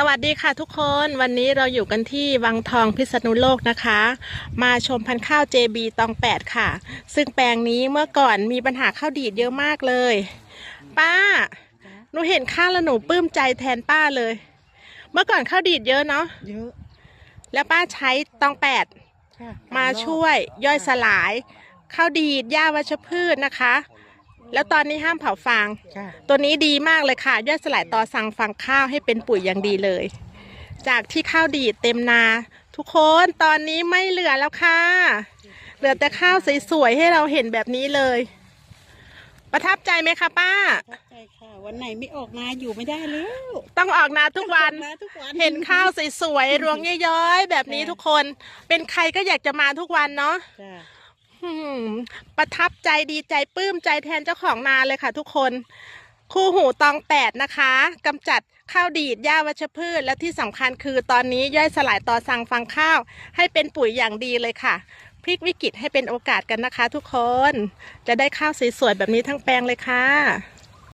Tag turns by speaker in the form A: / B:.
A: สวัสดีค่ะทุกคนวันนี้เราอยู่กันที่วังทองพิษณุโลกนะคะ มาชมพันธุ์ข้าว JB ตองแปดค่ะ ซึ่งแปลงนี้เมื่อก่อนมีปัญหาข้าวดีดเยอะมากเลย ป้า หนูเห็นข้าวแล้วหนูปลื้มใจแทนป้าเลย เมื่อก่อนข้าวดีดเยอะเนาะ
B: เยอะ
A: แล้วป้าใช้ตองแปด
B: ค่ะ
A: มาช่วยย่อยสลายข้าวดีดหญ้าวัชพืชนะคะ แล้วตอนนี้ห้ามเผาฟาง
B: ค่ะ
A: ตัวนี้ดีมากเลยค่ะย่อยสลายต่อสั่งฟังข้าวให้เป็นปุ๋ยอย่างดีเลย จากที่ข้าวดีดเต็มนา ทุกคนตอนนี้ไม่เหลือแล้วค่ะ เหลือแต่ข้าวสวยๆให้เราเห็นแบบนี้เลย ประทับใจไหมคะป้า
B: เข้าใจค่ะ วันไหนไม่ออกมาอยู่ไม่ได้แล้ว
A: ต้องออกนาทุกวัน
B: ออกมาทุกวัน
A: เห็นข้าวสวยๆรวงย้อยๆแบบนี้ทุกคน เป็นใครก็อยากจะมาทุกวันเนาะ
B: จ้ะ
A: อืม ประทับใจดีใจปลื้มใจแทนเจ้าของนาเลยค่ะทุกคน คู่หูตองแปดนะคะกำจัดข้าวดีดหญ้าวัชพืช และที่สำคัญคือตอนนี้ย่อยสลายต่อสั่งฟังข้าว ให้เป็นปุ๋ยอย่างดีเลยค่ะ พลิกวิกฤตให้เป็นโอกาสกันนะคะ ทุกคน จะได้ข้าวสวยๆแบบนี้ทั้งแปลงเลยค่ะ